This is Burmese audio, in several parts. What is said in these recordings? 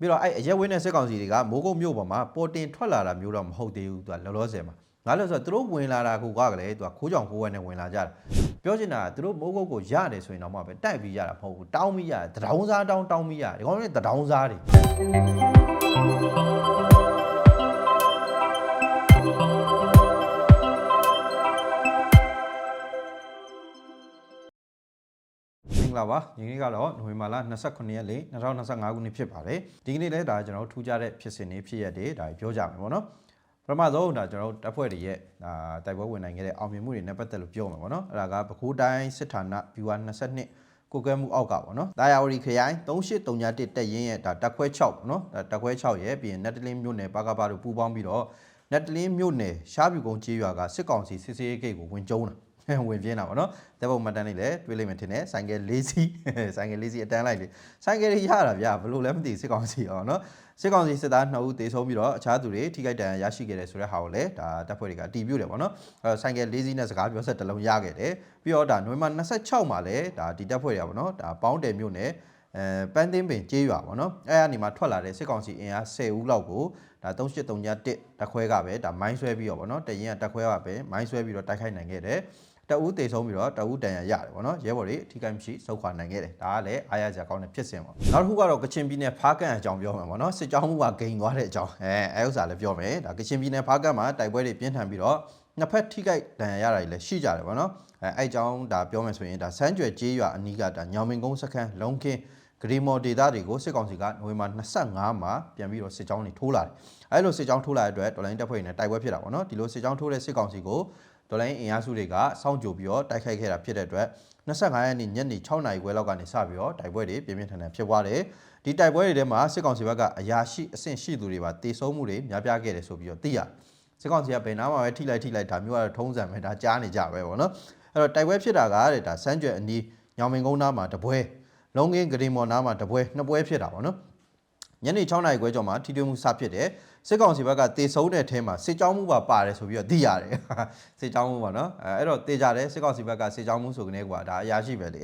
ပြီးတော့အဲ့အရက်ဝင်းတဲ့စစ်ကောင်စီတွေကမိုးကုတ်မြို့ပေါ်မှာပေါ်တင်ထွက်လာတာမျိုးတော့မဟုတ်သေးဘူးသူကလောလောဆယ်မှာငါလို့ဆိုတော့သူတို့ဝင်လာတာကိုကလည်းသူကခိုးကြောင်ခိုးဝဲနဲ့ဝင်လာကြတာပြောချင်တာကသူတို့မိုးကုတ်ကိုရတယ်ဆိုရင်တော့မှပဲတိုက်ပြီးရတာမဟုတ်ဘူးတောင်းပြီးရတယ်တဒေါင်းစားတောင်းတောင်းပြီးရတယ်ဒီကောင်တွေတဒေါင်းစားတွေ ဂလာပါဒီနေ့ကတော့နိုဝင်ဘာလ29ရက်နေ့2025ခုနှစ်ဖြစ်ပါတယ်ဒီကနေ့လည်းဒါကျွန်တော်တို့ထူးခြားတဲ့ဖြစ်စဉ်တွေဖြစ်ရက်တွေဒါပြောကြမယ်ပေါ့နော်ပထမဆုံးဒါကျွန်တော်တို့တပ်ဖွဲ့တွေရဲ့ဒါတိုက်ပွဲဝင်နိုင်ခဲ့တဲ့အောင်မြင်မှုတွေနဲ့ပတ်သက်လို့ပြောမှာပေါ့နော်အဲ့ဒါကပဲခူးတိုင်းစစ်ဌာန viewer 22ကိုကဲမှုအောက်ကပေါ့နော်တာယာဝတီခရိုင်3831တက်ရင်ရဲ့ဒါတက်ခွဲ6ပေါ့နော်ဒါတက်ခွဲ6ရဲ့ပြီးရင်နက်တလင်းမြို့နယ်ပါကပါတို့ပူးပေါင်းပြီးတော့နက်တလင်းမြို့နယ်ရှားပြူကုန်းကျေးရွာကစစ်ကောင်စီစစ်စေးဂိတ်ကိုဝင်ကျုံးတာ ဝင်ပြင်းတာပေါ့နော်တပ်ပုံမှတ်တမ်းလေးလည်းတွေးလိုက်မှထင်တယ်ဆိုင်ကယ်၄စီးဆိုင်ကယ်၄စီးအတန်းလိုက်လေဆိုင်ကယ်တွေရတာဗျဘယ်လို့လဲမသိဘူးစစ်ကောင်စီအောင်နော်စစ်ကောင်စီစစ်သား2ဦးတေဆုံးပြီးတော့အခြားသူတွေထိခိုက်ဒဏ်ရာရရှိခဲ့တယ်ဆိုတဲ့ဟာကိုလည်းဒါတပ်ဖွဲ့တွေကတီးပြတယ်ပေါ့နော်အဲဆိုင်ကယ်၄စီးနဲ့စကားပြောဆက်တစ်လုံးရခဲ့တယ်ပြီးတော့ဒါနိုဝင်ဘာ26မှာလည်းဒါဒီတပ်ဖွဲ့တွေကပေါ့နော်ဒါပေါင်းတယ်မြို့နယ်အဲပန်းသိန်းပင်ကျေးရွာပေါ့နော်အဲကနေမှထွက်လာတဲ့စစ်ကောင်စီအင်အား10ဦးလောက်ကိုဒါ3831တက်ခွဲကပဲဒါမိုင်းဆွဲပြီးတော့ပေါ့နော်တရင်ကတက်ခွဲကပဲမိုင်းဆွဲပြီးတော့တိုက်ခိုက်နိုင်ခဲ့တယ် တအူးတေဆုံးပြီးတော့တအူးတန်ရရတယ်ပေါ့နော်ရဲဘော်တွေအထီးကိမရှိစုခွာနိုင်ခဲ့တယ်ဒါကလည်းအားရစရာကောင်းတဲ့ဖြစ်စဉ်ပေါ့နောက်တစ်ခုကတော့ကချင်ပြည်နယ်ဖားကန်အကြောင်းပြောမှာပေါ့နော်စစ်ကြောင်းမှုကဂိန်သွားတဲ့အကြောင်းအဲအဲဥစ္စာလည်းပြောမယ်ဒါကချင်ပြည်နယ်ဖားကန်မှာတိုက်ပွဲတွေပြင်းထန်ပြီးတော့နှစ်ဖက်ထိခိုက်ဒဏ်ရာရတာတွေလည်းရှိကြတယ်ပေါ့နော်အဲအဲ့အကြောင်းဒါပြောမယ်ဆိုရင်ဒါဆန်းကျွယ်ကျေးရွာအနီးကဒါညောင်မင်ကုန်းစခန်းလုံခင်းဂရီမော်ဒေတာတွေကိုစစ်ကောင်စီကနိုဝင်ဘာ25မှာပြန်ပြီးတော့စစ်ကြောင်းတွေထိုးလာတယ်အဲလိုစစ်ကြောင်းထိုးလာတဲ့အတွက်တော်လိုင်းတပ်ဖွဲ့တွေနဲ့တိုက်ပွဲဖြစ်တာပေါ့နော်ဒီလိုစစ်ကြောင်းထိုးတဲ့စစ်ကောင်စီကို ဒေါ်လာအင်အားစုတွေကစောင့်ကြိုပြီးတော့တိုက်ခိုက်ခဲ့တာဖြစ်တဲ့အတွက်25ရက်နေ့ညနေ6နာရီခွဲလောက်ကနေစပြီးတော့တိုက်ပွဲတွေပြင်းပြင်းထန်ထန်ဖြစ်သွားတယ်ဒီတိုက်ပွဲတွေထဲမှာစစ်ကောင်စီဘက်ကအရာရှိအဆင့်ရှိသူတွေပါတေဆုံးမှုတွေများပြားခဲ့တယ်ဆိုပြီးတော့သိရတယ်စစ်ကောင်စီကဘယ်နားမှာပဲထိလိုက်ထိလိုက်ဒါမျိုးကတော့ထုံးစံပဲဒါကြားနေကြပဲပေါ့နော်အဲ့တော့တိုက်ပွဲဖြစ်တာကတဲ့ဒါစမ်းကြွယ်အနီးညောင်မင်ကုန်းနားမှာတပွဲလုံးကင်းဂရီမော်နားမှာတပွဲနှစ်ပွဲဖြစ်တာပေါ့နော် ညနေ6နာရီခွဲကျော်မှာထိတွေ့မှုစဖြစ်တယ်စစ်ကောင်စီဘက်ကတေဆုံးတဲ့အထဲမှာစစ်ကြောင်းမှုပါပါတယ်ဆိုပြီးတော့သိရတယ်စစ်ကြောင်းမှုပါနော်အဲအဲ့တော့တေကြတယ်စစ်ကောင်စီဘက်ကစစ်ကြောင်းမှုဆိုကနေကွာဒါအရာရှိပဲလေ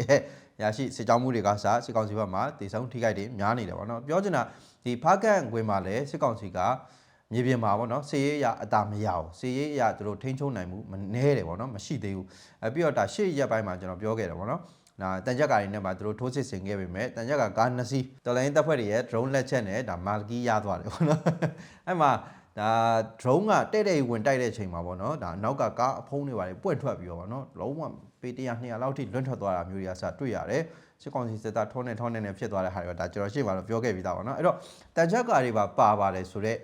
အရာရှိစစ်ကြောင်းမှုတွေကစစစ်ကောင်စီဘက်မှာတေဆုံးထိခိုက်တွေများနေတယ်ပေါ့နော်ပြောချင်တာဒီဖားကန်ခွင်မှာလည်းစစ်ကောင်စီကမြေပြင်မှာပေါ့နော်စေရေးရအတာမရအောင်စေရေးရသူတို့ထိန်းချုပ်နိုင်မှုမနှဲတယ်ပေါ့နော်မရှိသေးဘူးအဲပြီးတော့ဒါရှေ့ရက်ပိုင်းမှာကျွန်တော်ပြောခဲ့တယ်ပေါ့နော် နာတန်ကြက်ကားတွေနဲ့မှသူတို့ထိုးစစ်ဆင်ခဲ့ပေမဲ့တန်ကြက်ကကားနှစ်စီးတော်လိုင်းတပ်ဖွဲ့တွေရဲ့ drone လက်ချက်နဲ့ဒါမာကီရသွားတယ်ပေါ့နော်အဲ့မှာဒါ drone ကတဲ့တဲ့ဝင်တိုက်တဲ့အချိန်မှာပေါ့နော်ဒါနောက်ကကားအဖုံးတွေပါတယ်ပွင့်ထွက်ပြီးတော့ပေါ့နော်လုံးဝပေ100 200လောက်ထိလွတ်ထွက်သွားတာမျိုးတွေကစတွေ့ရတယ်စစ်ကောင်စီစစ်သားထုံးနေထုံးနေနဲ့ဖြစ်သွားတဲ့ဟာတွေကဒါကျွန်တော်ရှေ့မှာတော့ပြောခဲ့ပြီးသားပေါ့နော်အဲ့တော့တန်ချက်ကားတွေပါပါပါတယ်ဆိုတော့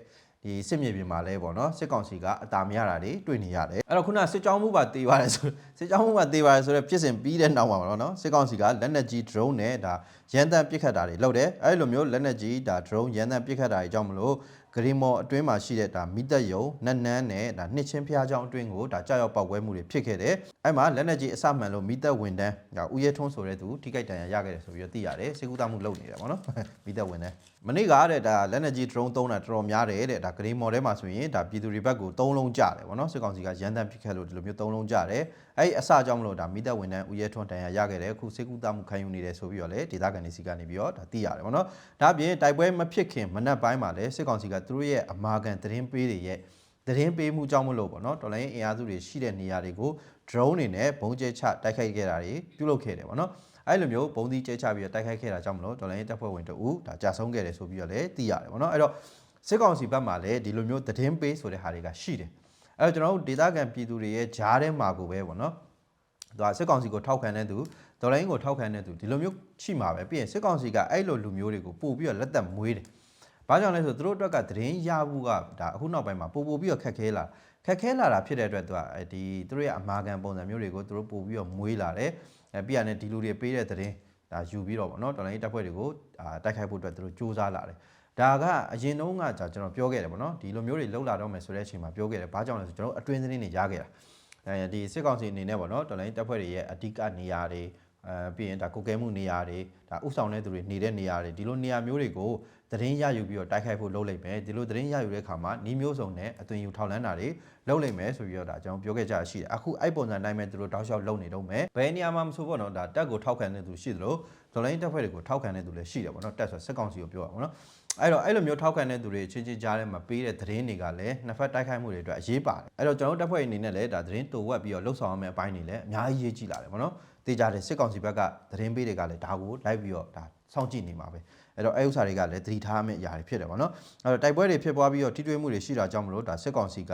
ဒီစစ်မြေပြင်မှာလဲပေါ့နော်စစ်ကောင်စီကအတာမရတာတွေတွေ့နေရတယ်အဲ့တော့ခုနစစ်ကြောင်းမှုပါတေးပါတယ်ဆိုစစ်ကြောင်းမှုပါတေးပါတယ်ဆိုတော့ဖြစ်စဉ်ပြီးတဲ့နောက်မှာပေါ့နော်စစ်ကောင်စီကလက်နက်ကြီး drone နဲ့ဒါရန်တမ်းပစ်ခတ်တာတွေလုပ်တယ်အဲ့လိုမျိုးလက်နက်ကြီးဒါ drone ရန်တမ်းပစ်ခတ်တာတွေကြောင့်မလို့ ဂရီမော်အတွင်းမှာရှိတဲ့ဒါမိသက်ယုံနတ်နန်းနဲ့ဒါနှစ်ချင်းဖျားချောင်းအတွင်းကိုဒါကြောက်ရောက်ပောက်ကွဲမှုတွေဖြစ်ခဲ့တယ်အဲ့မှာလက်နက်ကြီးအစမှန်လို့မိသက်ဝင်တန်းဒါဦးရဲထွန်းဆိုတဲ့သူထိခိုက်ဒဏ်ရာရခဲ့တယ်ဆိုပြီးတော့သိရတယ်စေကူတာမှုလုပ်နေတယ်ပေါ့နော်မိသက်ဝင်တန်းမနေ့ကတဲ့ဒါလက်နက်ကြီး drone သုံးတာတော်တော်များတယ်တဲ့ဒါဂရီမော်ထဲမှာဆိုရင်ဒါပြည်သူတွေဘက်ကို၃လုံးကြတယ်ပေါ့နော်စစ်ကောင်စီကရန်တမ်းပစ်ခတ်လို့ဒီလိုမျိုး၃လုံးကြတယ်အဲ့ဒီအစကြောင့်မလို့ဒါမိသက်ဝင်တန်းဦးရဲထွန်းဒဏ်ရာရခဲ့တယ်အခုစေကူတာမှုခံယူနေတယ်ဆိုပြီးတော့လေဒေသခံတွေစီကနေပြီးတော့ဒါသိရတယ်ပေါ့နော်ဒါအပြင်တိုက်ပွဲမဖြစ်ခင်မနက်ပိုင်းမှာလည်းစစ်ကောင်စီကသူတို့ရဲ့အမာခံသတင်းပေးတွေရဲ့သတင်းပေးမှုကြောင့်မလို့ပေါ့နော်တော်လိုင်းအင်အားစုတွေရှိတဲ့နေရာတွေကို drone တွေနဲ့ဘုံကျဲချတိုက်ခိုက်ခဲ့တာတွေပြုလုပ်ခဲ့တယ်ပေါ့နော်အဲ့လိုမျိုးဘုံသီးကျဲချပြီးတော့တိုက်ခိုက်ခဲ့တာကြောင့်မလို့တော်လိုင်းတပ်ဖွဲ့ဝင်တို့ဒါကြာဆုံးခဲ့တယ်ဆိုပြီးတော့လည်းသိရတယ်ပေါ့နော်အဲ့တော့စစ်ကောင်စီဘက်မှာလည်းဒီလိုမျိုးသတင်းပေးဆိုတဲ့ဟာတွေကရှိတယ်အဲ့တော့ကျွန်တော်တို့ဒေသခံပြည်သူတွေရဲ့ဂျားထဲမှာကိုပဲပေါ့နော်သူကစစ်ကောင်စီကိုထောက်ခံတဲ့သူဒေါ်လိုင်းကိုထောက်ခံတဲ့သူဒီလိုမျိုးရှိမှာပဲပြီးရင်စစ်ကောင်စီကအဲ့လိုလူမျိုးတွေကိုပို့ပြီးတော့လက်သက်မွေးတယ် ဘာကြောင့်လဲဆိုသူတို့အတွက်ကသတင်းရဖို့ကဒါအခုနောက်ပိုင်းမှာပို့ပို့ပြီးတော့ခက်ခဲလာခက်ခဲလာတာဖြစ်တဲ့အတွက်သူကဒီသူတို့ရဲ့အမာခံပုံစံမျိုးတွေကိုသူတို့ပို့ပြီးတော့မွေးလာတယ်အဲပြီးရတယ်ဒီလူတွေပေးတဲ့သတင်းဒါယူပြီးတော့ဗောနော်တော်လိုင်းတပ်ဖွဲ့တွေကိုအာတိုက်ခိုက်ဖို့အတွက်သူတို့စူးစမ်းလာတယ်ဒါကအရင်တုန်းကじゃကျွန်တော်ပြောခဲ့တယ်ဗောနော်ဒီလိုမျိုးတွေလှုပ်လာတော့မယ်ဆိုတဲ့အချိန်မှာပြောခဲ့တယ်ဘာကြောင့်လဲဆိုကျွန်တော်အတွင်းသတင်းတွေရခဲ့တာအဲဒီစစ်ကောင်စီအနေနဲ့ဗောနော်တော်လိုင်းတပ်ဖွဲ့တွေရဲ့အဓိကနေရာတွေအဲပြီးရင်ဒါကုတ်ကဲမှုနေရာတွေဒါဥဆောင်တဲ့သူတွေနေတဲ့နေရာတွေဒီလိုနေရာမျိုးတွေကို သတင်းရယူပြီးတော့တိုက်ခိုက်ဖို့လုပ်လိုက်မယ်ဒီလိုသတင်းရယူတဲ့အခါမှာနှီးမျိုးစုံနဲ့အသွင်ယူထောက်လန်းတာတွေလုပ်လိုက်မယ်ဆိုပြီးတော့ဒါကျွန်တော်ပြောခဲ့ကြရရှိတယ်အခုအဲ့ပုံစံတိုင်းပဲသူတို့တောက်လျှောက်လုပ်နေတော့မယ်ဘယ်နေရာမှာမဆိုပေါ့နော်ဒါတက်ကိုထောက်ခံတဲ့သူရှိသလိုဒေါ်လာရင်းတက်ဖွဲ့တွေကိုထောက်ခံတဲ့သူလည်းရှိတယ်ပေါ့နော်တက်ဆိုစစ်ကောင်စီကိုပြောတာပေါ့နော်အဲ့တော့အဲ့လိုမျိုးထောက်ခံတဲ့သူတွေချင်းချင်းကြားထဲမှာပေးတဲ့သတင်းတွေကလည်းနှစ်ဖက်တိုက်ခိုက်မှုတွေအတွက်အရေးပါတယ်အဲ့တော့ကျွန်တော်တို့တပ်ဖွဲ့အနေနဲ့လည်းဒါသတင်းတူဝက်ပြီးတော့လှုပ်ဆောင်ရမယ့်အပိုင်းတွေလည်းအများကြီးရေးကြည့်လာတယ်ပေါ့နော်တေးကြတဲ့စစ်ကောင်စီဘက်ကသတင်းပေးတွေကလည်းဒါကိုလိုက်ပြီးတော့ဒါစောင့်ကြည့်နေမှာပဲ အဲ့တော့အဲ့ဥစ္စာတွေကလည်းသတိထားမယ့်အရာတွေဖြစ်တယ်ပေါ့နော်အဲ့တော့တိုက်ပွဲတွေဖြစ်ပွားပြီးတော့ထိတွေ့မှုတွေရှိတာကြောင့်မလို့ဒါစစ်ကောင်စီက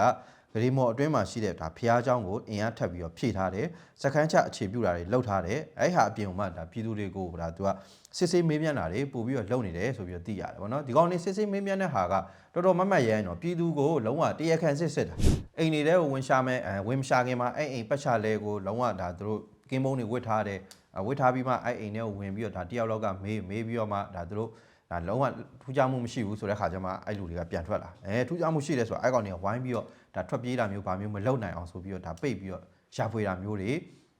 ဂရီမော်အတွင်းမှာရှိတဲ့ဒါဖျားเจ้าကိုအင်အားထပ်ပြီးတော့ဖြည့်ထားတယ်စခန်းချအခြေပြုတာတွေလှုပ်ထားတယ်အဲ့ဟာအပြင်မှာဒါပြည်သူတွေကိုဒါသူကစစ်ဆေးမေးမြန်းတာတွေပို့ပြီးတော့လုပ်နေတယ်ဆိုပြီးတော့သိရတယ်ပေါ့နော်ဒီကောင်နေစစ်ဆေးမေးမြန်းတဲ့ဟာကတော်တော်မတ်မတ်ရဲရင်တော့ပြည်သူကိုလုံးဝတရားခံစစ်စစ်တာအိမ်နေတဲ့ကိုဝင်ရှာမဲ့အဲဝင်မရှာခင်မှာအဲ့အိမ်ပတ်ချလဲကိုလုံးဝဒါသူတို့ ကင်းမုံတွေဝစ်ထားတယ်အဝစ်ထားပြီးမှအဲ့အိမ်ထဲကိုဝင်ပြီးတော့ဒါတယောက်လောက်ကမေးမေးပြီးတော့မှဒါသူတို့ဒါလုံးဝထူးခြားမှုမရှိဘူးဆိုတဲ့ခါကျမှအဲ့လူတွေကပြန်ထွက်လာအဲထူးခြားမှုရှိတယ်ဆိုတော့အဲ့ကောင်တွေကဝိုင်းပြီးတော့ဒါထွက်ပြေးတာမျိုးဘာမျိုးမလုပ်နိုင်အောင်ဆိုပြီးတော့ဒါပိတ်ပြီးတော့ရှာဖွေတာမျိုးတွေ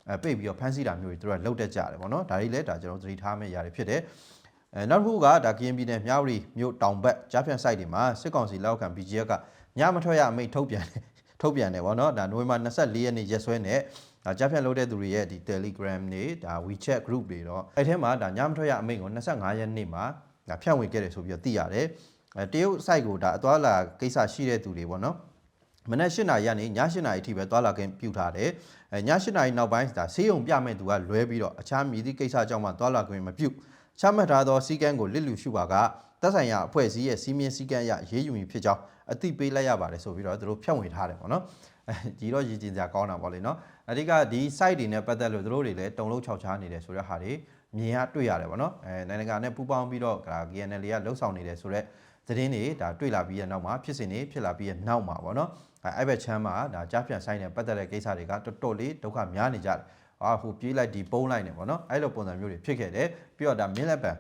အဲပိတ်ပြီးတော့ဖမ်းဆီးတာမျိုးတွေသူတို့ကလုပ်တတ်ကြတယ်ပေါ့နော်ဒါတွေလည်းဒါကျွန်တော်သတိထားမယ့်ຢာတွေဖြစ်တယ်အဲနောက်တစ်ခုကဒါကရင်ပြည်နယ်မြဝတီမြို့တောင်ဘက်ကြားဖြန့် site တွေမှာစစ်ကောင်စီလောက်ခံ BGF ကညမထွက်ရအမိန့်ထုတ်ပြန်တယ်ထုတ်ပြန်တယ်ပေါ့နော်ဒါနိုဝင်ဘာ24ရက်နေ့ရက်စွဲနဲ့ ဒါကြားဖြန့်လုပ်တဲ့သူတွေရဲ့ဒီ Telegram တွေဒါ WeChat group တွေတော့အဲ့ထဲမှာဒါညမထွက်ရအမိန့်ကို25ရက်နေ့မှာဒါဖြန့်ဝေခဲ့တယ်ဆိုပြီးတော့သိရတယ်အဲတရုတ် site ကိုဒါအသွားလာကိစ္စရှိတဲ့သူတွေပေါ့နော်မနက်၈နာရီကနေည၈နာရီအထိပဲသွားလာခင်ပြုထားတယ်။အဲည၈နာရီနောက်ပိုင်းဒါဆေးရုံပြမဲ့သူကလွဲပြီးတော့အခြားမြည်သည့်ကိစ္စကြောင့်မှသွားလာခွင့်မပြု။ချမှတ်ထားသောစီကံကိုလစ်လူရှုပါကသက်ဆိုင်ရာအဖွဲ့အစည်းရဲ့စီမင်းစည်းကမ်းအရရေးယူမည်ဖြစ်ကြောင်းအသိပေးလိုက်ရပါတယ်ဆိုပြီးတော့သူတို့ဖြန့်ဝေထားတယ်ပေါ့နော်။ အဲဒီတော့ရည်ကျင်စရာကောင်းတာပေါ့လေနော်။အဓိကဒီ site တွေနဲ့ပတ်သက်လို့သူတို့တွေလည်းတုံလုံးခြောက်ခြားနေတယ်ဆိုတဲ့ဟာတွေမြင်ရတွေ့ရတယ်ပေါ့နော်။အဲနိုင်ငံတကာနဲ့ပူးပေါင်းပြီးတော့ဒါ KNL ကလှုပ်ဆောင်နေတယ်ဆိုတော့သတင်းတွေဒါတွေ့လာပြီးတဲ့နောက်မှာဖြစ်စဉ်တွေဖြစ်လာပြီးတဲ့နောက်မှာပေါ့နော်အဲအဲ့ဘက်ချမ်းမှာဒါကြားပြန်ဆိုင်တဲ့ပတ်သက်တဲ့ကိစ္စတွေကတော်တော်လေးဒုက္ခများနေကြတယ်အာဟိုပြေးလိုက်ဒီပုံးလိုက်နေပေါ့နော်အဲ့လိုပုံစံမျိုးတွေဖြစ်ခဲ့တယ်ပြီးတော့ဒါမင်းလက်ပံ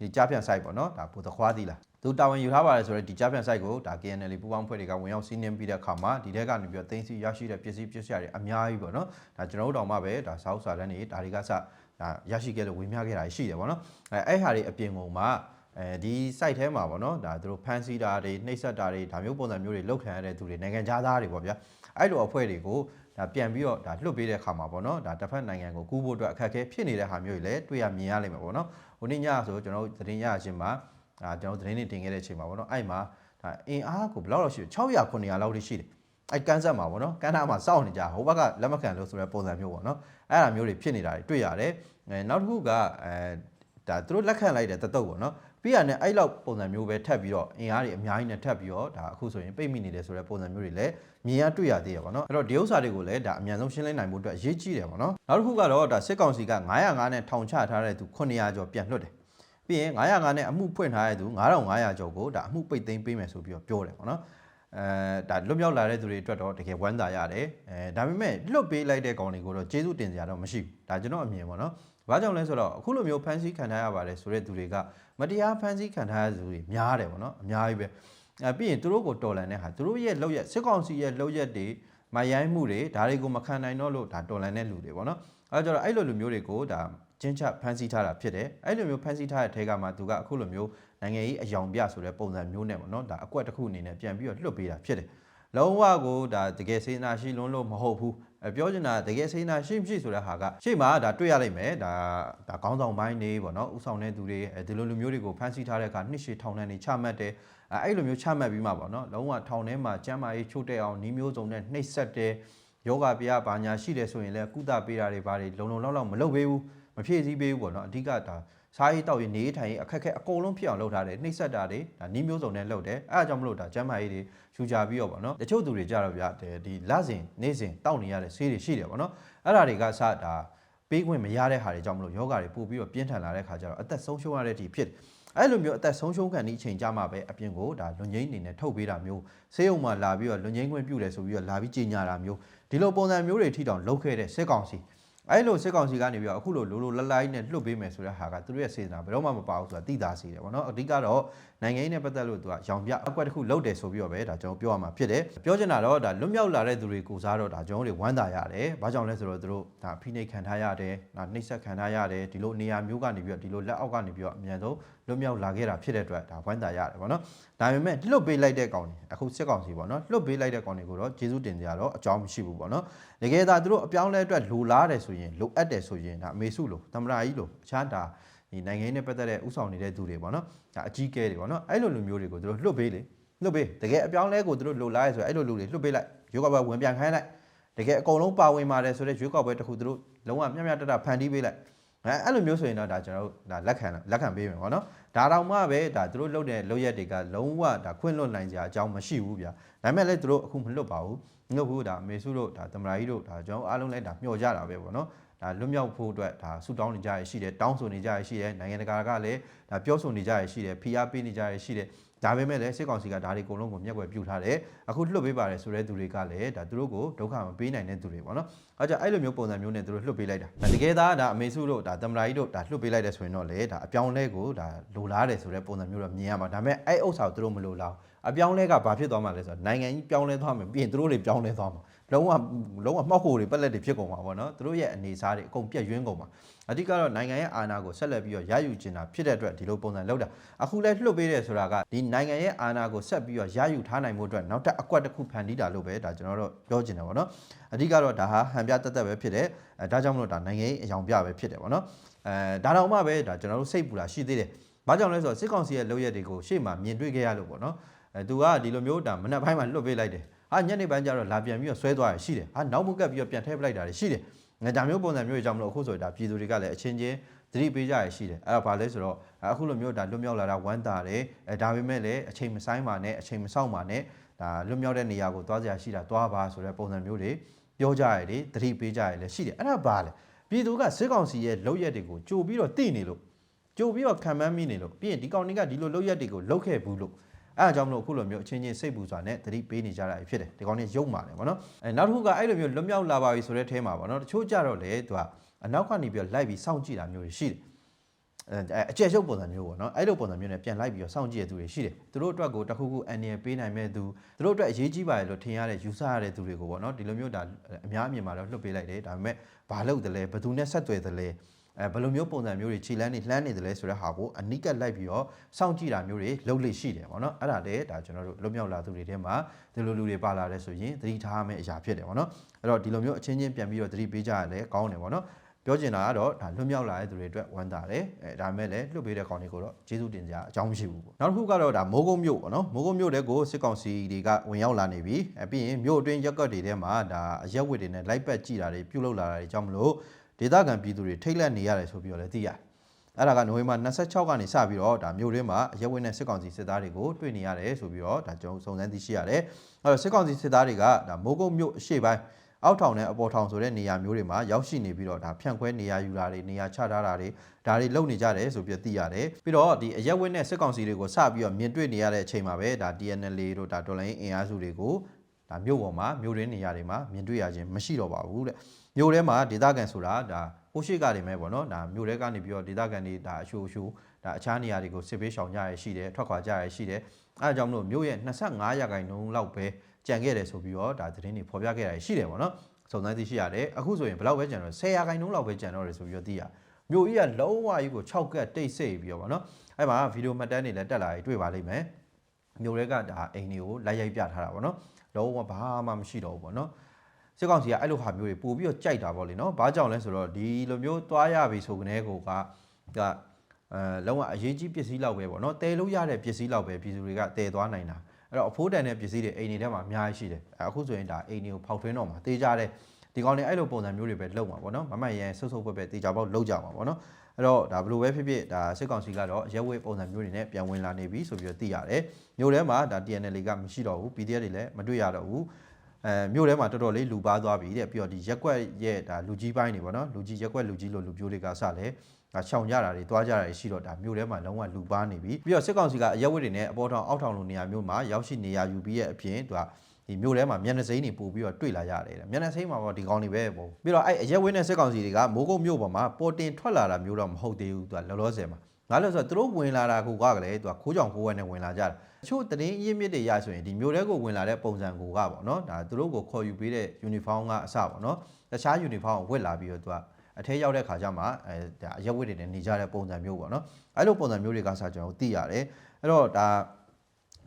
ဒီကြားပြန်ဆိုင်ပေါ့နော်ဒါပူသခွားသီးလား သူတာဝန်ယူထားပါတယ်ဆိုတော့ဒီကြားပြန်ဆိုင်ကိုဒါ KNL ပူပေါင်းဖွဲ့တွေကဝင်ရောက်စီးနင်းပြီးတဲ့အခါမှာဒီထဲကနေပြီးတော့တင်းစီရရှိတဲ့ပစ္စည်းပစ္စည်းတွေအများကြီးပေါ့နော်ဒါကျွန်တော်တို့တောင်မှပဲဒါစောက်စာတန်းတွေဒါတွေကစဒါရရှိခဲ့လို့ဝင်မြခဲ့တာရှိတယ်ပေါ့နော်အဲအဲ့ဟာတွေအပြင်ကုန်မှာအဲဒီ site ထဲမှာပေါ့နော်ဒါသူတို့ဖန်ဆီးတာတွေနှိပ်စက်တာတွေဒါမျိုးပုံစံမျိုးတွေလောက်ခံရတဲ့သူတွေနိုင်ငံသားတွေပေါ့ဗျာအဲ့လိုအဖွဲ့တွေကိုဒါပြန်ပြီးတော့ဒါလွတ်ပေးတဲ့ခါမှာပေါ့နော်ဒါတစ်ဖက်နိုင်ငံကိုကူးဖို့အတွက်အခက်အခဲဖြစ်နေတဲ့ဟာမျိုးတွေလည်းတွေ့ရမြင်ရလိမ့်မယ်ပေါ့နော်ဟိုနေ့ညဆိုကျွန်တော်တို့သတင်းရချင်းမှာ ဒါကျွန်တော်သတင်းတွေတင်ခဲ့တဲ့အချိန်မှာပေါ့နော်အဲ့မှာဒါအင်အားကိုဘယ်လောက်လောက်ရှိလဲ600 900လောက်ထိရှိတယ်အဲ့ကန်းဆက်မှာပေါ့နော်ကန်းသားမှာစောင့်နေကြဟိုဘက်ကလက်မခံလို့ဆိုတဲ့ပုံစံမျိုးပေါ့နော်အဲ့ဒါမျိုးတွေဖြစ်နေတာတွေတွေ့ရတယ်အဲနောက်တစ်ခုကအဲဒါသူတို့လက်ခံလိုက်တဲ့တတုပ်ပေါ့နော်ပြီးရတဲ့အဲ့လောက်ပုံစံမျိုးပဲထပ်ပြီးတော့အင်အားတွေအများကြီးနဲ့ထပ်ပြီးတော့ဒါအခုဆိုရင်ပိတ်မိနေတယ်ဆိုတဲ့ပုံစံမျိုးတွေလည်းမြင်ရတွေ့ရသေးရပါတော့အဲ့တော့ဒီဥစ္စာတွေကိုလည်းဒါအမြန်ဆုံးရှင်းလင်းနိုင်ဖို့အတွက်အရေးကြီးတယ်ပေါ့နော်နောက်တစ်ခုကတော့ဒါစစ်ကောင်စီက905နဲ့ထောင်ချထားတဲ့သူ900ကျော်ပြန်လွှတ်တယ် ပြီးရင်905နဲ့အမှုဖွင့်ထားတဲ့သူ9500ကျော်ကိုဒါအမှုပိတ်သိမ်းပေးမယ်ဆိုပြီးတော့ပြောတယ်ပေါ့နော်အဲဒါလွတ်မြောက်လာတဲ့သူတွေအတွက်တော့တကယ်ဝမ်းသာရတယ်အဲဒါပေမဲ့လွတ်ပေးလိုက်တဲ့ကောင်တွေကိုတော့ကျေးဇူးတင်စရာတော့မရှိဘူးဒါကျွန်တော်အမြင်ပေါ့နော်ဘာကြောင့်လဲဆိုတော့အခုလိုမျိုးဖန်ဆီးခံထားရပါတယ်ဆိုတဲ့သူတွေကမတရားဖန်ဆီးခံထားရတဲ့သူတွေများတယ်ပေါ့နော်အများကြီးပဲအဲပြီးရင်သူတို့ကိုတော်လန်တဲ့ဟာသူတို့ရဲ့လောက်ရက်စစ်ကောင်စီရဲ့လောက်ရက်တွေမရိုင်းမှုတွေဒါတွေကိုမခံနိုင်တော့လို့ဒါတော်လန်တဲ့လူတွေပေါ့နော်အဲကြတော့အဲ့လိုလူမျိုးတွေကိုဒါ ချင်းချဖန်ဆီးထားတာဖြစ်တယ်အဲ့လိုမျိုးဖန်ဆီးထားတဲ့ထဲကမှသူကအခုလိုမျိုးနိုင်ငံရေးအယောင်ပြဆိုတဲ့ပုံစံမျိုးနဲ့ပေါ့နော်ဒါအကွက်တစ်ခုအနေနဲ့ပြန်ပြီးတော့လွတ်ပေးတာဖြစ်တယ်လုံးဝကိုဒါတကယ်စေနာရှိလွန်းလို့မဟုတ်ဘူးအဲပြောချင်တာတကယ်စေနာရှိမရှိဆိုတဲ့ဟာကရှေ့မှာဒါတွေ့ရလိမ့်မယ်ဒါဒါခေါင်းဆောင်ပိုင်းနေပေါ့နော်ဥဆောင်တဲ့သူတွေအဲဒီလိုလူမျိုးတွေကိုဖမ်းဆီးထားတဲ့အခါနှစ်ရှည်ထောင်ထဲနေချမှတ်တယ်အဲအဲ့လိုမျိုးချမှတ်ပြီးမှပေါ့နော်လုံးဝထောင်ထဲမှာကျမ်းမာရေးချို့တဲ့အောင်နှီးမျိုးစုံနဲ့နှိပ်စက်တယ်ယောဂပြဘာညာရှိတယ်ဆိုရင်လည်းကုသပေးတာတွေဘာတွေလုံလုံလောက်လောက်မလုပ်ပေးဘူး မဖြည့်ဆည်းပေးဘူးပေါ့နော်အဓိကဒါစားရေးတောက်ရေးနေထိုင်ရေးအခက်အခဲအကုန်လုံးဖြစ်အောင်လုပ်ထားတယ်နှိပ်စက်တာတွေဒါနှီးမျိုးစုံနဲ့လုပ်တယ်အဲအကြောင်းမလို့ဒါကျမ်းမာရေးတွေယူကြပြီးတော့ပေါ့နော်တချို့သူတွေကြတော့ဗျာဒီလစဉ်နေ့စဉ်တောက်နေရတဲ့ဆေးတွေရှိတယ်ပေါ့နော်အဲ့ဒါတွေကစဒါပေးခွင့်မရတဲ့ဟာတွေကြောင့်မလို့ယောဂတွေပို့ပြီးတော့ပြင်းထန်လာတဲ့ခါကျတော့အသက်ဆုံးရှုံးရတဲ့အထိဖြစ်တယ်အဲ့လိုမျိုးအသက်ဆုံးရှုံးခံဒီအချိန်ကြမှာပဲအပြင်ကိုဒါလွန်ငင်းအနေနဲ့ထုတ်ပေးတာမျိုးဆေးရုံမှာလာပြီးတော့လွန်ငင်းခွင့်ပြုတယ်ဆိုပြီးတော့လာပြီးကြေညာတာမျိုးဒီလိုပုံစံမျိုးတွေထိတောင်လုပ်ခဲ့တဲ့စစ်ကောင်စီ အဲ့လိုစစ်ကောင်စီကနေပြီးတော့အခုလိုလိုလိုလလိုက်နဲ့လွတ်ပေးမယ်ဆိုတဲ့ဟာကသူတို့ရဲ့စေတနာဘယ်တော့မှမပါဘူးဆိုတာသိသားစေတယ်ဗောနော်အဓိကတော့နိုင်ငံရေးနဲ့ပတ်သက်လို့သူကရောင်ပြအကွက်တစ်ခုလုပ်တယ်ဆိုပြီးတော့ပဲဒါကျွန်တော်ပြောရမှာဖြစ်တယ်ပြောချင်တာတော့ဒါလွတ်မြောက်လာတဲ့သူတွေကိုစားတော့ဒါကျွန်တော်တို့ဝမ်းသာရတယ်ဘာကြောင့်လဲဆိုတော့သူတို့ဒါဖိနှိပ်ခံထားရတယ်ဒါနှိပ်စက်ခံထားရတယ်ဒီလိုနေရာမျိုးကနေပြီးတော့ဒီလိုလက်အောက်ကနေပြီးတော့အမြန်ဆုံးလွတ်မြောက်လာခဲ့တာဖြစ်တဲ့အတွက်ဒါဝမ်းသာရတယ်ဗောနော်ဒါပေမဲ့လွတ်ပေးလိုက်တဲ့ကောင်တွေအခုစစ်ကောင်စီဗောနော်လွတ်ပေးလိုက်တဲ့ကောင်တွေကိုတော့ကျေးဇူးတင်ကြရတော့အကြောင်းမရှိဘူးဗောနော်တကယ်ဒါသူတို့အပြောင်းလဲအတွက်လိုလားတယ်ဆိုရင်လိုအပ်တယ်ဆိုရင်ဒါအမေစုလိုသမရာကြီးလိုအခြားဒါဒီနိုင်ငံရေးနဲ့ပတ်သက်တဲ့ဥဆောင်နေတဲ့သူတွေပေါ့နော်ဒါအကြီးကဲတွေပေါ့နော်အဲ့လိုလူမျိုးတွေကိုသူတို့လွတ်ပေးလေလွတ်ပေးတကယ်အပြောင်းလဲကိုသူတို့လိုလားရဆိုအဲ့လိုလူတွေလွတ်ပေးလိုက်ရွေးကောက်ပွဲဝင်ပြန်ခိုင်းလိုက်တကယ်အကုန်လုံးပါဝင်ပါတယ်ဆိုတဲ့ရွေးကောက်ပွဲတစ်ခုသူတို့လုံးဝမျှမျှတတဖန်တီးပေးလိုက် အဲအဲ့လိုမျိုးဆိုရင်တော့ဒါကျွန်တော်တို့ဒါလက်ခံလက်ခံပေးမယ်ပေါ့နော်ဒါတောင်မှပဲဒါသူတို့လုပ်တဲ့လုပ်ရက်တွေကလုံးဝဒါခွင့်လွတ်နိုင်စရာအကြောင်းမရှိဘူးဗျာဒါပေမဲ့လည်းသူတို့အခုမလွတ်ပါဘူးမလွတ်ဘူးဒါအမေစုတို့ဒါသမရာကြီးတို့ဒါကျွန်တော်အားလုံးလည်းဒါမျှော်ကြတာပဲပေါ့နော်ဒါလွတ်မြောက်ဖို့အတွက်ဒါဆူတောင်းနေကြရရှိတယ်တောင်းဆိုနေကြရရှိတယ်နိုင်ငံတကာကလည်းဒါပြောဆိုနေကြရရှိတယ်ဖိအားပေးနေကြရရှိတယ် ဒါပေမဲ့လည်းစစ်ကောင်စီကဒါတွေအကုန်လုံးကိုမျက်ွယ်ပြုထားတယ်အခုလွတ်ပေးပါတယ်ဆိုတဲ့သူတွေကလည်းဒါသူတို့ကိုဒုက္ခမပေးနိုင်တဲ့သူတွေပေါ့နော်အဲကြောင့်အဲ့လိုမျိုးပုံစံမျိုးနဲ့သူတို့လွတ်ပေးလိုက်တာဒါတကယ်သားဒါအမေစုတို့ဒါသမရာကြီးတို့ဒါလွတ်ပေးလိုက်တဲ့ဆိုရင်တော့လေဒါအပြောင်းလဲကိုဒါလိုလားတယ်ဆိုတဲ့ပုံစံမျိုးတော့မြင်ရမှာဒါပေမဲ့အဲ့ဥစ္စာကိုသူတို့မလိုလား အပြောင်းလဲကဘာဖြစ်သွားမှာလဲဆိုတော့နိုင်ငံကြီးပြောင်းလဲသွားမယ်ပြီးရင်သူတို့တွေပြောင်းလဲသွားမှာလုံးဝလုံးဝမှောက်ဖို့တွေပက်လက်တွေဖြစ်ကုန်မှာပေါ့နော်သူတို့ရဲ့အနေအစားတွေအကုန်ပြက်ယွင်းကုန်မှာအဓိကတော့နိုင်ငံရဲ့အာဏာကိုဆက်လက်ပြီးတော့ရယူကျင်တာဖြစ်တဲ့အတွက်ဒီလိုပုံစံလောက်တာအခုလဲလွတ်ပေးတယ်ဆိုတာကဒီနိုင်ငံရဲ့အာဏာကိုဆက်ပြီးတော့ရယူထားနိုင်မှုအတွက်နောက်ထပ်အကွက်တစ်ခုဖန်တီးတာလို့ပဲဒါကျွန်တော်တို့ပြောချင်တယ်ပေါ့နော်အဓိကတော့ဒါဟာဟန်ပြတက်တက်ပဲဖြစ်တယ်အဲဒါကြောင့်မလို့ဒါနိုင်ငံရေးအယောင်ပြပဲဖြစ်တယ်ပေါ့နော်အဲဒါတော့မှပဲဒါကျွန်တော်တို့စိတ်ပူတာရှိသေးတယ်ဘာကြောင့်လဲဆိုတော့စစ်ကောင်စီရဲ့လုပ်ရက်တွေကိုရှေ့မှာမြင်တွေ့ခဲ့ရလို့ပေါ့နော် အဲသူကဒီလိုမျိုးဒါမနက်ပိုင်းမှာလွတ်ပေးလိုက်တယ်ဟာညနေပိုင်းကျတော့လာပြန်ပြီးတော့ဆွဲသွားရရှိတယ်ဟာနောက်မှုကပ်ပြီးတော့ပြန်ထည့်ပလိုက်တာတွေရှိတယ်ငါဒါမျိုးပုံစံမျိုးတွေကြောင့်မလို့အခုဆိုရင်ဒါပြည်သူတွေကလည်းအချင်းချင်းသတိပေးကြရရှိတယ်အဲ့ဒါဘာလဲဆိုတော့အခုလိုမျိုးဒါလွတ်မြောက်လာတာဝမ်းသာတယ်အဲဒါပေမဲ့လည်းအချိန်မဆိုင်ပါနဲ့အချိန်မဆောင်ပါနဲ့ဒါလွတ်မြောက်တဲ့နေရာကိုသွားကြရရှိတာသွားပါဆိုတဲ့ပုံစံမျိုးတွေပြောကြရတယ်သတိပေးကြရလည်းရှိတယ်အဲ့ဒါဘာလဲပြည်သူကစစ်ကောင်စီရဲ့လုပ်ရက်တွေကိုကြိုပြီးတော့သိနေလို့ကြိုပြီးတော့ခံမှန်းမိနေလို့ပြီးရင်ဒီကောင်တွေကဒီလိုလုပ်ရက်တွေကိုလုပ်ခဲ့ဘူးလို့ အဲအကြောင်းမလို့အခုလိုမျိုးအချင်းချင်းစိတ်ပူစွာနဲ့သတိပေးနေကြတာဖြစ်တယ်ဒီကောင်တွေရုံမာတယ်ဗောနော်အဲနောက်တစ်ခုကအဲ့လိုမျိုးလွတ်မြောက်လာပါပြီဆိုတဲ့အဲမှာဗောနော်တချို့ကြတော့လေသူကအနောက်ကနေပြီးတော့လိုက်ပြီးစောင့်ကြည့်တာမျိုးတွေရှိတယ်အဲအကျယ်ချုပ်ပုံစံမျိုးပေါ့နော်အဲ့လိုပုံစံမျိုးနဲ့ပြန်လိုက်ပြီးတော့စောင့်ကြည့်ရတဲ့သူတွေရှိတယ်သူတို့အတွက်ကိုတစ်ခုခုအန်ရပေးနိုင်မဲ့သူသူတို့အတွက်အရေးကြီးပါတယ်လို့ထင်ရတဲ့ယူဆရတဲ့သူတွေကိုပေါ့နော်ဒီလိုမျိုးဒါအများအမြင်မှာတော့လွတ်ပေးလိုက်တယ်ဒါပေမဲ့ဘာလုပ်တယ်လဲဘယ်သူနဲ့ဆက်သွယ်တယ်လဲ အဲဘယ်လိုမျိုးပုံစံမျိုးတွေခြေလန်းနေလှမ်းနေတယ်လဲဆိုတဲ့ဟာကိုအနိကက်လိုက်ပြီးတော့စောင့်ကြည့်တာမျိုးတွေလုပ်လို့ရှိတယ်ပေါ့နော်အဲ့ဒါလည်းဒါကျွန်တော်တို့လွတ်မြောက်လာသူတွေထဲမှာဒီလိုလူတွေပါလာတဲ့ဆိုရင်သတိထားရမယ့်အရာဖြစ်တယ်ပေါ့နော်အဲ့တော့ဒီလိုမျိုးအချင်းချင်းပြန်ပြီးတော့သတိပေးကြရလဲကောင်းတယ်ပေါ့နော်ပြောချင်တာကတော့ဒါလွတ်မြောက်လာတဲ့သူတွေအတွက်ဝမ်းသာတယ်အဲဒါမဲ့လည်းလွတ်ပေးတဲ့ကောင်တွေကိုတော့ကျေးဇူးတင်ကြအကြောင်းမရှိဘူးပေါ့နောက်တစ်ခုကတော့ဒါမိုးကုတ်မြို့ပေါ့နော်မိုးကုတ်မြို့တဲ့ကိုစစ်ကောင်စီတွေကဝင်ရောက်လာနေပြီအဲပြီးရင်မြို့အတွင်းရက်ကွက်တွေထဲမှာဒါအရက်ဝစ်တွေနဲ့လိုက်ပတ်ကြည့်တာတွေပြုလုပ်လာတာတွေကြောင့်မလို့ ဒေသခံပြည်သူတွေထိတ်လန့်နေရတယ်ဆိုပြီးတော့လည်းသိရတယ်အဲ့ဒါကနိုဝင်ဘာ26ကနေစပြီးတော့ဒါမြို့တွင်းမှာအရက်ဝင်းနဲ့စစ်ကောင်စီစစ်သားတွေကိုတွေ့နေရတယ်ဆိုပြီးတော့ဒါကျွန်တော်စုံစမ်းသိရှိရတယ်။အဲ့တော့စစ်ကောင်စီစစ်သားတွေကဒါမိုးကုတ်မြို့အရှေ့ပိုင်းအောက်ထောင်နဲ့အပေါ်ထောင်ဆိုတဲ့နေရာမျိုးတွေမှာရောက်ရှိနေပြီးတော့ဒါဖြန့်ခွဲနေရာယူတာတွေနေရာချထားတာတွေဒါတွေလုပ်နေကြတယ်ဆိုပြီးသိရတယ်။ပြီးတော့ဒီအရက်ဝင်းနဲ့စစ်ကောင်စီတွေကိုစပြီးတော့မြင်တွေ့နေရတဲ့အချိန်မှာပဲဒါ DNL တို့ဒါဒေါ်လာအင်အားစုတွေကို ဒါမြို့ပေါ်မှာမြို့ရင်းနေရာတွေမှာမြင်တွေ့ရခြင်းမရှိတော့ပါဘူးတဲ့။မြို့ထဲမှာဒေသခံဆိုတာဒါဟိုရှိကနေမဲ့ပေါ့နော်ဒါမြို့ထဲကနေပြီးတော့ဒေသခံတွေဒါအရှိုးအရှိုးဒါအခြားနေရာတွေကိုစစ်ပေးရှောင်ကြရရှိတယ်ထွက်ခွာကြရရှိတယ်အဲအကြောင်းမလို့မြို့ရဲ့25ရာခိုင်နှုန်းလောက်ပဲကြံခဲ့တယ်ဆိုပြီးတော့ဒါသတင်းတွေဖော်ပြခဲ့တာရှိတယ်ပေါ့နော်စုံစမ်းသိရှိရတယ်အခုဆိုရင်ဘယ်လောက်ပဲကြံတော့10ရာခိုင်နှုန်းလောက်ပဲကြံတော့တယ်ဆိုပြီးတော့သိရမြို့ကြီးကလုံးဝကြီးကို6ကက်တိတ်ဆိတ်ပြီးတော့ပေါ့နော်အဲ့မှာဗီဒီယိုမှတ်တမ်းတွေလည်းတက်လာပြီးတွေ့ပါလိမ့်မယ်မြို့တွေကဒါအိမ်တွေကိုလိုက်ရိုက်ပြထားတာပေါ့နော် လုံးဝဘာမှမရှိတော့ဘူးပေါ့နော်စစ်ကောင်စီကအဲ့လိုဟာမျိုးတွေပို့ပြီးတော့ကြိုက်တာပေါ့လေနော်။ဘာကြောင့်လဲဆိုတော့ဒီလိုမျိုးသွားရပြီဆိုကနေကိုကကအဲလုံးဝအရေးကြီးပစ္စည်းလောက်ပဲပေါ့နော်။တဲလို့ရတဲ့ပစ္စည်းလောက်ပဲပြည်သူတွေကတဲသွားနိုင်တာ။အဲ့တော့အဖိုးတန်တဲ့ပစ္စည်းတွေအိမ်တွေထဲမှာအများကြီးရှိတယ်။အခုဆိုရင်ဒါအိမ်တွေကိုဖောက်ထွင်းတော့မှာတေးကြတယ်။ ဒီကောင်တွေအဲ့လိုပုံစံမျိုးတွေပဲလုပ်မှာပေါ့နော်။မမရန်ဆုပ်ဆုပ်ပဲပဲတေးကြပေါက်လုပ်ကြမှာပေါ့နော်။အဲ့တော့ဒါဘယ်လိုပဲဖြစ်ဖြစ်ဒါစစ်ကောင်စီကတော့ရဲဝဲပုံစံမျိုးတွေနဲ့ပြန်ဝင်လာနေပြီဆိုပြီးတော့သိရတယ်။မျိုးထဲမှာဒါ TNL ကမရှိတော့ဘူး PDF တွေလည်းမတွေ့ရတော့ဘူး။အဲမြို့ထဲမှာတော်တော်လေးလူပါသွားပြီတဲ့ပြီးတော့ဒီရက်ကွက်ရဲ့ဒါလူကြီးပိုင်းတွေပေါ့နော်လူကြီးရက်ကွက်လူကြီးလို့လူပြိုးတွေကစလဲဒါချောင်ကြတာတွေတွားကြတာတွေရှိတော့ဒါမြို့ထဲမှာလုံးဝလူပါနေပြီပြီးတော့စစ်ကောင်စီကအရက်ဝတ်တွေနဲ့အပေါ်ထောင်အောက်ထောင်လိုနေရာမျိုးမှာရောက်ရှိနေရယူပြီးရဲ့အပြင်သူက ဒီမြို့ထဲမှာမျက်နှာစိမ်းတွေပို့ပြီးတော့တွေ့လာရတယ်တဲ့မျက်နှာစိမ်းမှာပေါ့ဒီကောင်တွေပဲပေါ့ပြီးတော့အဲ့အရက်ဝင်းနဲ့စစ်ကောင်စီတွေကမိုးကုတ်မြို့ပေါ်မှာပေါ်တင်ထွက်လာတာမျိုးတော့မဟုတ်သေးဘူးသူကလောလောဆယ်မှာငါလို့ဆိုတော့သူတို့ဝင်လာတာကိုကလည်းသူကခိုးကြောင်ခိုးဝဲနဲ့ဝင်လာကြတာတချို့တရင်ရင်းမြစ်တွေရဆိုရင်ဒီမျိုးတဲကိုဝင်လာတဲ့ပုံစံကိုကပေါ့နော်ဒါသူတို့ကိုခေါ်ယူပေးတဲ့ယူနီဖောင်းကအစပေါ့နော်တခြားယူနီဖောင်းကိုဝတ်လာပြီးတော့သူကအထဲရောက်တဲ့ခါကျမှအဲဒါအရက်ဝတ်တွေနဲ့နေကြတဲ့ပုံစံမျိုးပေါ့နော်အဲ့လိုပုံစံမျိုးတွေကစကျွန်တော်သိရတယ်အဲ့တော့ဒါ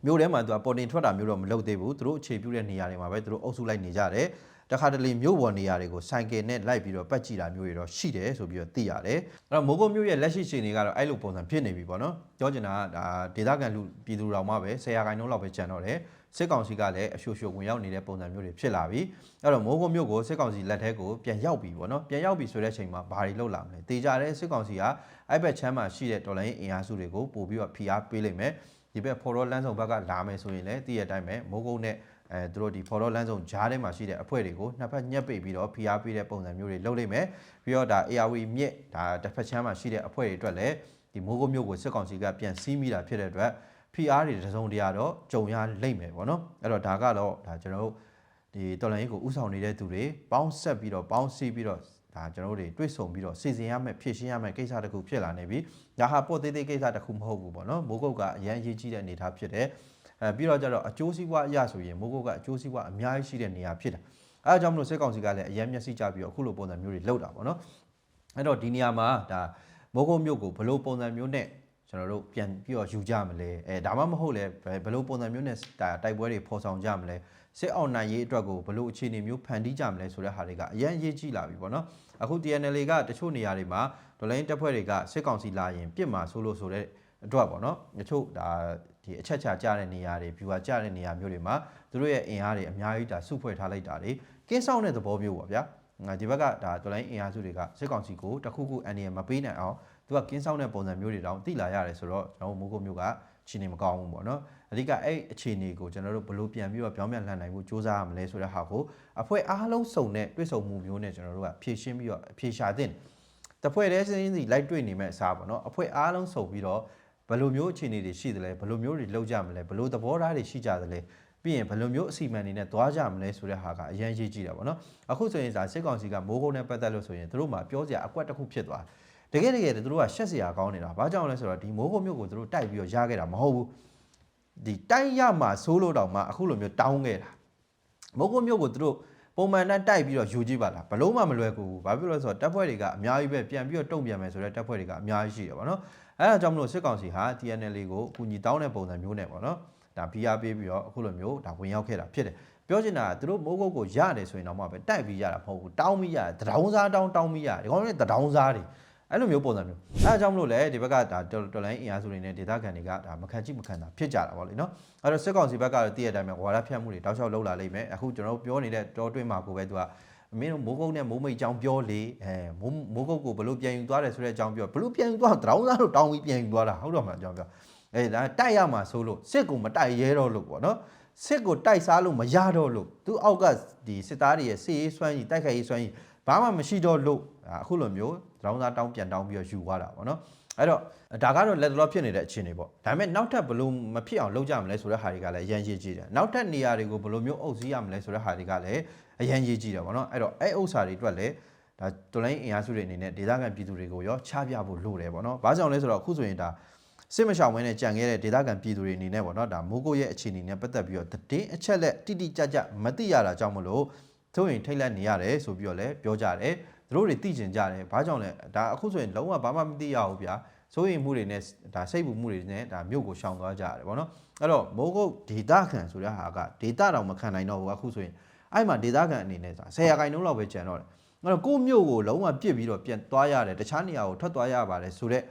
မျိုးထဲမှာသူကပေါ်တင်ထွက်တာမျိုးတော့မလုပ်သေးဘူးသူတို့အခြေပြုတဲ့နေရာတွေမှာပဲသူတို့အုပ်စုလိုက်နေကြတယ်တခါတလေမြို့ပေါ်နေရာတွေကိုဆိုင်ကယ်နဲ့လိုက်ပြီးတော့ပတ်ကြည့်တာမျိုးတွေတော့ရှိတယ်ဆိုပြီးတော့သိရတယ်အဲ့တော့မိုးကုတ်မြို့ရဲ့လက်ရှိအခြေအနေကတော့အဲ့လိုပုံစံဖြစ်နေပြီပေါ့နော်ပြောချင်တာကဒါဒေသခံလူပြည်သူတော်မှပဲဆရာခိုင်နှုန်းလောက်ပဲကျန်တော့တယ်စစ်ကောင်စီကလည်းအရှို့ရှို့ဝင်ရောက်နေတဲ့ပုံစံမျိုးတွေဖြစ်လာပြီအဲ့တော့မိုးကုတ်မြို့ကိုစစ်ကောင်စီလက်ထဲကိုပြန်ရောက်ပြီပေါ့နော်ပြန်ရောက်ပြီဆိုတဲ့အချိန်မှာဘာတွေလုပ်လာမလဲတေကြတဲ့စစ်ကောင်စီကအဲ့ဘက်ချမ်းမှာရှိတဲ့တော်လိုင်းအင်အားစုတွေကိုပို့ပြီးတော့ဖိအားပေးလိုက်မယ် ဒီဘက်ဖော်တော်လမ်းဆောင်ဘက်ကလာမယ်ဆိုရင်လည်းတည့်ရတဲ့အတိုင်းပဲမိုးကုတ်နဲ့အဲသူတို့ဒီဖော်တော်လမ်းဆောင်ဂျားထဲမှာရှိတဲ့အဖွဲ့တွေကိုနှစ်ဖက်ညှက်ပိတ်ပြီးတော့ဖိအားပေးတဲ့ပုံစံမျိုးတွေလုပ်လိုက်မယ်ပြီးတော့ဒါ ARV မြစ်ဒါတစ်ဖက်ချမ်းမှာရှိတဲ့အဖွဲ့တွေအတွက်လည်းဒီမိုးကုတ်မြို့ကိုစစ်ကောင်စီကပြန်စီးမိတာဖြစ်တဲ့အတွက် PR တွေတစုံတရာတော့ကြုံရလိမ့်မယ်ပေါ့နော်အဲ့တော့ဒါကတော့ဒါကျွန်တော်တို့ဒီတော်လိုင်းကြီးကိုဥဆောင်နေတဲ့သူတွေပေါင်းဆက်ပြီးတော့ပေါင်းစည်းပြီးတော့ ဒါကျွန်တော်တို့တွေတွေ့ဆုံပြီးတော့စီစဉ်ရမယ်ဖြည့်ရှင်းရမယ်ကိစ္စတစ်ခုဖြစ်လာနေပြီဒါဟာပေါ့သေးသေးကိစ္စတစ်ခုမဟုတ်ဘူးပေါ့နော်မိုးကုတ်ကအရန်ရေးကြီးတဲ့အနေအထားဖြစ်တယ်အဲပြီးတော့ကျတော့အကျိုးစီးပွားအရဆိုရင်မိုးကုတ်ကအကျိုးစီးပွားအများကြီးရှိတဲ့နေရာဖြစ်တယ်အဲဒါကြောင့်မလို့စစ်ကောင်စီကလည်းအရန်မျက်စိကျပြီးတော့အခုလိုပုံစံမျိုးတွေလုပ်တာပေါ့နော်အဲ့တော့ဒီနေရာမှာဒါမိုးကုတ်မြို့ကိုဘယ်လိုပုံစံမျိုးနဲ့ ကျွန်တော်တို့ပြန်ပြီးတော့ယူကြမလဲအဲဒါမှမဟုတ်လဲဘယ်ဘယ်လိုပုံစံမျိုးနဲ့ဒါတိုက်ပွဲတွေဖော်ဆောင်ကြမလဲစစ်အောင်နိုင်ရေးအတွက်ကိုဘယ်လိုအခြေအနေမျိုးဖန်တီးကြမလဲဆိုတဲ့ဟာတွေကအရန်ရေးကြည့်လာပြီပေါ့နော်အခု TNL ကတချို့နေရာတွေမှာဒေါ်လာရင်းတပ်ဖွဲ့တွေကစစ်ကောင်စီလာရင်ပြစ်မှာဆိုလို့ဆိုတဲ့အတွက်ပေါ့နော်တချို့ဒါဒီအချက်ချာကြတဲ့နေရာတွေ viewer ကြတဲ့နေရာမျိုးတွေမှာသူတို့ရဲ့အင်အားတွေအများကြီးဒါစုဖွဲ့ထားလိုက်တာတွေကင်းဆောင်တဲ့သဘောမျိုးပေါ့ဗျာငါဒီဘက်ကဒါဒေါ်လာရင်းအင်အားစုတွေကစစ်ကောင်စီကိုတခုခုအန်ဒီမပေးနိုင်အောင် သူကကင်းဆောင်တဲ့ပုံစံမျိုးတွေတောင်တိလာရတယ်ဆိုတော့ကျွန်တော်တို့မိုးကုတ်မျိုးကချင်းနေမကောင်းဘူးပေါ့နော်အဓိကအဲ့အခြေအနေကိုကျွန်တော်တို့ဘယ်လိုပြန်ပြီးတော့ပြောင်းပြန်လှန်နိုင်ဖို့စူးစမ်းရမလဲဆိုတဲ့ဟာကိုအဖွဲ့အားလုံးစုံတဲ့တွေ့ဆုံမှုမျိုးနဲ့ကျွန်တော်တို့ကဖြည့်ရှင်းပြီးတော့ဖြည့်ရှာတဲ့တဖွဲ့တည်းစင်းစီလိုက်တွေ့နေမဲ့အစားပေါ့နော်အဖွဲ့အားလုံးစုံပြီးတော့ဘယ်လိုမျိုးအခြေအနေတွေရှိသလဲဘယ်လိုမျိုးတွေလောက်ကြမလဲဘယ်လိုသဘောထားတွေရှိကြသလဲပြီးရင်ဘယ်လိုမျိုးအစီအမံတွေနဲ့သွားကြမလဲဆိုတဲ့ဟာကအရင်ရေးကြည့်တာပေါ့နော်အခုဆိုရင်စာစစ်ကောင်စီကမိုးကုန်းနဲ့ပတ်သက်လို့ဆိုရင်တို့မှပြောစရာအကွက်တစ်ခုဖြစ်သွားတယ် တကယ်တကယ်တို့ကရှက်စရာကောင်းနေတာဘာကြောင့်လဲဆိုတော့ဒီမိုးကုန်းမြို့ကိုတို့တိုက်ပြီးတော့ရခဲ့တာမဟုတ်ဘူးဒီတိုက်ရမှာဆိုးလို့တောင်မှအခုလိုမျိုးတောင်းခဲ့တာမိုးကုန်းမြို့ကိုတို့ပုံမှန်တန်းတိုက်ပြီးတော့ယူကြည့်ပါလားဘလို့မှမလွယ်ကူဘူးဘာဖြစ်လို့လဲဆိုတော့တပ်ဖွဲ့တွေကအများကြီးပဲပြန်ပြီးတော့တုံ့ပြန်မယ်ဆိုတော့တပ်ဖွဲ့တွေကအများကြီးရှိတယ်ပေါ့နော်အဲဒါကြောင့်မလို့စစ်ကောင်စီဟာ TNL ကိုအကူအညီတောင်းတဲ့ပုံစံမျိုးနဲ့ပေါ့နော်ဒါ PR ပေးပြီးတော့အခုလိုမျိုးဒါဝင်ရောက်ခဲ့တာဖြစ်တယ်ပြောချင်တာကသူတို့မိုးကုတ်ကိုရတယ်ဆိုရင်တော့မှပဲတိုက်ပြီးရတာမဟုတ်ဘူးတောင်းပြီးရတယ်တဒေါင်းစားတောင်းတောင်းပြီးရတယ်ဒီကောင်တွေတဒေါင်းစားတွေ အဲ့လိုမျိုးပုံစံမျိုးအဲဒါကြောင့်မလို့လေဒီဘက်ကဒါတော်လိုင်းအင်အားစုတွေနဲ့ဒေသခံတွေကဒါမခံချိမခံတာဖြစ်ကြတာပေါ့လေနော်အဲ့တော့စစ်ကောင်စီဘက်ကတော့တည့်ရတဲ့အတိုင်းပဲဝါဒဖြတ်မှုတွေတောက်လျှောက်လုပ်လာလိမ့်မယ်အခုကျွန်တော်တို့ပြောနေတဲ့တောတွင်းမှာကိုပဲသူကမင်းတို့မိုးကုတ်နဲ့မိုးမိတ်အကြောင်းပြောလေအဲမိုးမိုးကုတ်ကိုဘလို့ပြန်ယူသွားတယ်ဆိုတဲ့အကြောင်းပြောဘလို့ပြန်ယူသွားတရောင်းသားတို့တောင်းပြီးပြန်ယူသွားတာဟုတ်တော့မှအကြောင်းပြောအဲဒါတိုက်ရမှာဆိုလို့စစ်ကိုမတိုက်ရဲတော့လို့ပေါ့နော်စစ်ကိုတိုက်စားလို့မရတော့လို့သူအောက်ကဒီစစ်သားတွေရဲ့စစ်ရေးစွမ်းရည်တိုက်ခိုက်ရေးစွမ်းရည် ဘာမှမရှိတော့လို့အခုလိုမျိုးတရောင်းသားတောင်းပြန်တောင်းပြီးတော့ယူသွားတာပေါ့နော်အဲ့တော့ဒါကတော့လက်တော်ဖြစ်နေတဲ့အခြေအနေပေါ့ဒါပေမဲ့နောက်ထပ်ဘလို့မဖြစ်အောင်လုပ်ကြမလဲဆိုတဲ့ဟာတွေကလည်းအရင်ရေးကြည့်တယ်နောက်ထပ်နေရာတွေကိုဘလို့မျိုးအုပ်စီးရမလဲဆိုတဲ့ဟာတွေကလည်းအရင်ရေးကြည့်တယ်ပေါ့နော်အဲ့တော့အဲ့ဥစ္စာတွေအတွက်လည်းဒါတော်လိုင်းအင်အားစုတွေအနေနဲ့ဒေသခံပြည်သူတွေကိုရောချပြဖို့လိုတယ်ပေါ့နော်ဘာကြောင့်လဲဆိုတော့အခုဆိုရင်ဒါစစ်မရှောင်မင်းနဲ့ကြံခဲ့တဲ့ဒေသခံပြည်သူတွေအနေနဲ့ပေါ့နော်ဒါမိုးကိုရဲ့အခြေအနေနဲ့ပတ်သက်ပြီးတော့တည်အချက်လက်တိတိကျကျမသိရတာကြောင့်မလို့ သူရင်ထိတ်လက်နေရတယ်ဆိုပြီးတော့လည်းပြောကြတယ်သူတို့တွေသိကျင်ကြတယ်ဘာကြောင့်လဲဒါအခုဆိုရင်လုံးဝဘာမှမသိရဘူးဗျာစိုးရိမ်မှုတွေနဲ့ဒါစိတ်ပူမှုတွေနဲ့ဒါမြို့ကိုရှောင်သွားကြရတယ်ပေါ့နော်အဲ့တော့မိုးကုတ်ဒေတာခံဆိုတဲ့ဟာကဒေတာတောင်မခံနိုင်တော့ဘူးအခုဆိုရင်အဲ့မှာဒေတာခံအနေနဲ့ဆိုဆယ်ရာခိုင်နှုန်းလောက်ပဲကျန်တော့တယ်အဲ့တော့ကိုမြို့ကိုလုံးဝပြစ်ပြီးတော့ပြန်သွားရတယ်တခြားနေရာကိုထွက်သွားရပါတယ်ဆိုတော့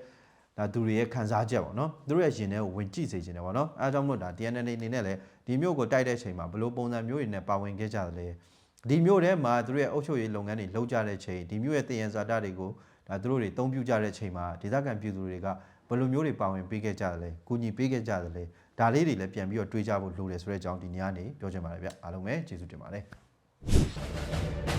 ဒါသူတွေရဲ့ခံစားချက်ပေါ့နော်သူတို့ရဲ့ရင်ထဲကိုဝင်ကြည့်စေချင်တယ်ပေါ့နော်အဲအကြောင်းမို့ဒါ DNA အနေနဲ့လည်းဒီမြို့ကိုတိုက်တဲ့အချိန်မှာဘယ်လိုပုံစံမျိုးတွေနဲ့ပါဝင်ခဲ့ကြသလဲ ဒီမြို့ထဲမှာသူတို့ရဲ့အုပ်ချုပ်ရေးလုပ်ငန်းတွေလုပ်ကြတဲ့ချိန်ဒီမြို့ရဲ့တည်ရန်ဇာတာတွေကိုဒါသူတို့တွေတုံးပြကြတဲ့ချိန်မှာဒေသခံပြည်သူတွေကဘယ်လိုမျိုးတွေပါဝင်ပေးခဲ့ကြသလဲ၊ကူညီပေးခဲ့ကြသလဲဒါလေးတွေလည်းပြန်ပြီးတော့တွေးကြဖို့လိုတယ်ဆိုတဲ့အကြောင်းဒီနေ့ကနေပြောချင်ပါတယ်ဗျအားလုံးပဲကျေးဇူးတင်ပါတယ်